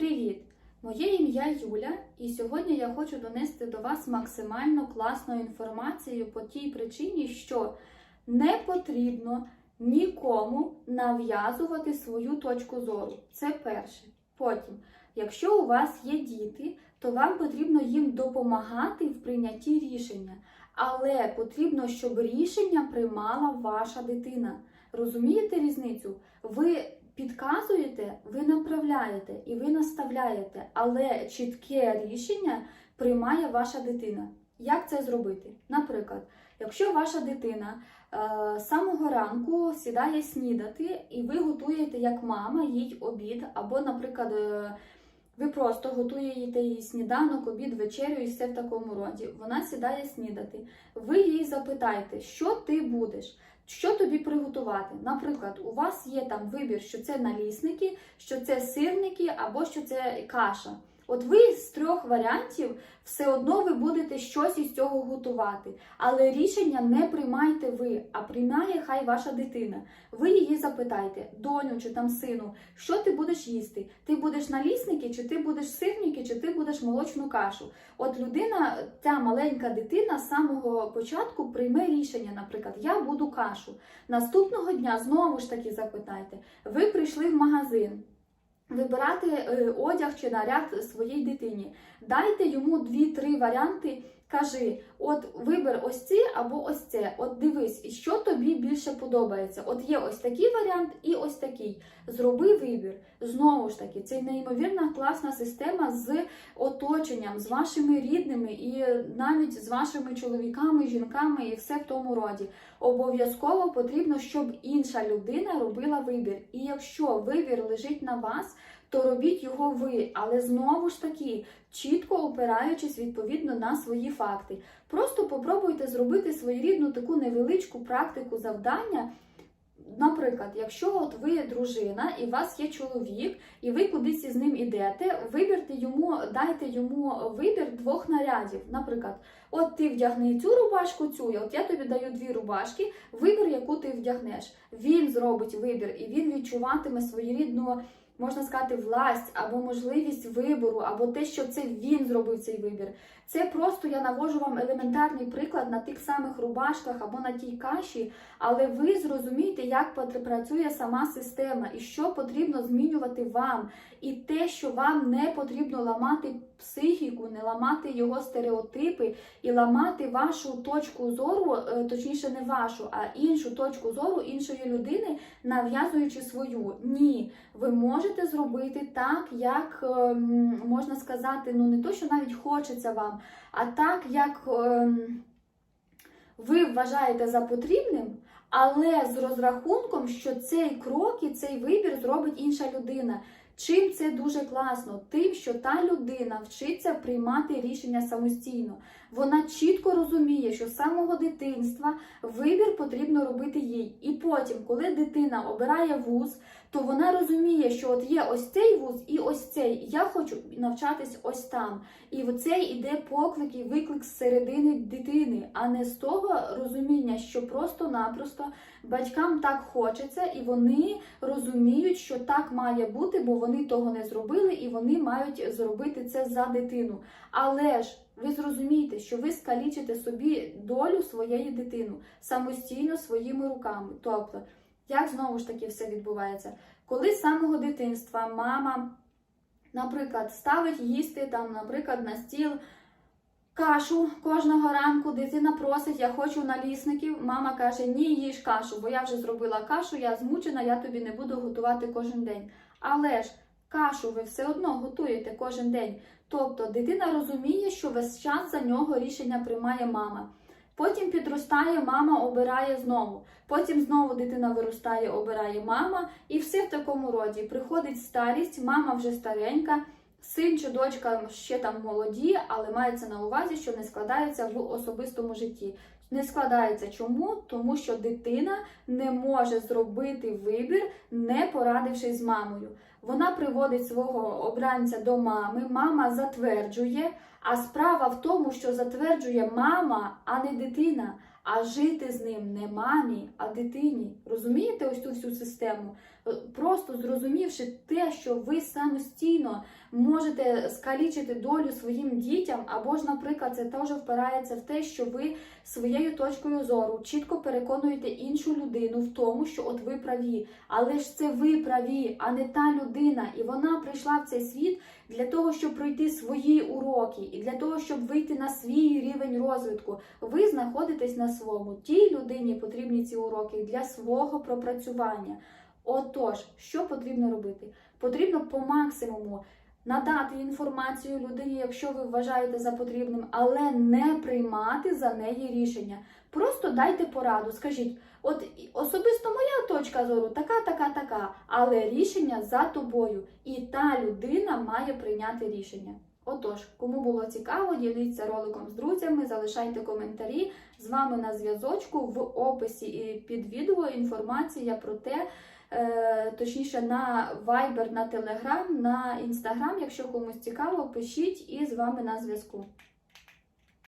Привіт! Моє ім'я Юля, і сьогодні я хочу донести до вас максимально класну інформацію по тій причині, що не потрібно нікому нав'язувати свою точку зору. Це перше. Потім, якщо у вас є діти, то вам потрібно їм допомагати в прийнятті рішення. Але потрібно, щоб рішення приймала ваша дитина. Розумієте різницю? Ви підказуєте, ви направляєте і ви наставляєте, але чітке рішення приймає ваша дитина. Як це зробити? Наприклад, якщо ваша дитина е, з самого ранку сідає снідати, і ви готуєте як мама їй обід, або, наприклад, е, ви просто готуєте їй сніданок, обід, вечерю і все в такому роді. Вона сідає снідати. Ви їй запитаєте, що ти будеш, що тобі приготувати. Наприклад, у вас є там вибір, що це налісники, що це сирники або що це каша. От ви з трьох варіантів все одно ви будете щось із цього готувати. Але рішення не приймайте ви, а приймає хай ваша дитина. Ви її запитайте, доню чи там сину, що ти будеш їсти? Ти будеш налісники, чи ти будеш сирники, чи ти будеш молочну кашу? От людина, ця маленька дитина з самого початку прийме рішення, наприклад, я буду кашу. Наступного дня знову ж таки запитайте, ви прийшли в магазин. Вибирати е, одяг чи наряд своїй дитині. Дайте йому дві-три варіанти. Кажи, от вибір ось ці або ось це. От дивись, що тобі більше подобається. От є ось такий варіант і ось такий. Зроби вибір. Знову ж таки, це неймовірна класна система з оточенням, з вашими рідними і навіть з вашими чоловіками, жінками і все в тому роді. Обов'язково потрібно, щоб інша людина робила вибір. І якщо вибір лежить на вас, то робіть його ви, але знову ж таки чітко опираючись відповідно на свої факти. Просто попробуйте зробити своєрідну таку невеличку практику завдання. Наприклад, якщо от ви дружина і у вас є чоловік, і ви кудись із ним ідете, вибірте йому, дайте йому вибір двох нарядів. Наприклад, от ти вдягни цю рубашку, цю, от я тобі даю дві рубашки, вибір, яку ти вдягнеш. Він зробить вибір, і він відчуватиме своєрідну можна сказати, власть або можливість вибору, або те, що це він зробив цей вибір. Це просто я навожу вам елементарний приклад на тих самих рубашках або на тій каші, але ви зрозумієте, як працює сама система і що потрібно змінювати вам. І те, що вам не потрібно ламати психіку, не ламати його стереотипи і ламати вашу точку зору, е, точніше, не вашу, а іншу точку зору іншої людини, нав'язуючи свою. Ні, ви можете зробити так, як ем, можна сказати, ну не то, що навіть хочеться вам, а так, як ем, ви вважаєте за потрібним. Але з розрахунком, що цей крок і цей вибір зробить інша людина. Чим це дуже класно? Тим, що та людина вчиться приймати рішення самостійно. Вона чітко розуміє, що з самого дитинства вибір потрібно робити їй. І потім, коли дитина обирає вуз, то вона розуміє, що от є ось цей вуз і ось цей. Я хочу навчатись ось там. І оцей іде поклик і виклик з середини дитини, а не з того розуміння, що просто-напросто батькам так хочеться, і вони розуміють, що так має бути, бо вони того не зробили, і вони мають зробити це за дитину. Але ж ви зрозумієте, що ви скалічите собі долю своєї дитини самостійно своїми руками. Тобто, як знову ж таки все відбувається? Коли з самого дитинства мама, наприклад, ставить їсти там, наприклад, на стіл. Кашу кожного ранку дитина просить, я хочу налісників. Мама каже, ні, їж кашу, бо я вже зробила кашу, я змучена, я тобі не буду готувати кожен день. Але ж кашу ви все одно готуєте кожен день. Тобто дитина розуміє, що весь час за нього рішення приймає мама. Потім підростає, мама обирає знову. Потім знову дитина виростає, обирає мама, і все в такому роді. Приходить старість, мама вже старенька. Син чи дочка ще там молоді, але мається на увазі, що не складається в особистому житті. Не складається чому? Тому що дитина не може зробити вибір, не порадившись з мамою. Вона приводить свого обранця до мами, мама затверджує. А справа в тому, що затверджує мама, а не дитина. А жити з ним не мамі, а дитині. Розумієте ось цю всю систему? Е, Просто зрозумівши те, що ви самостійно можете скалічити долю своїм дітям, або ж, наприклад, це теж впирається в те, що ви своєю точкою зору чітко переконуєте іншу людину в тому, що от ви праві, але ж це ви праві, а не та людина, і вона прийшла в цей світ для того, щоб пройти свої уроки, і для того, щоб вийти на свій рівень розвитку. Ви знаходитесь на своєму. Тій людині потрібні ці уроки для свого пропрацювання. Отож, що потрібно робити? Потрібно по максимуму надати інформацію людині, якщо ви вважаєте за потрібним, але не приймати за неї рішення. Просто дайте пораду, скажіть, от особисто моя точка зору така, така, така, але рішення за тобою, і та людина має прийняти рішення. Отож, кому було цікаво, діліться роликом з друзями, залишайте коментарі. З вами на зв'язочку в описі і під відео інформація про те, точніше на Viber, на Telegram, на Instagram. Якщо комусь цікаво, пишіть і з вами на зв'язку.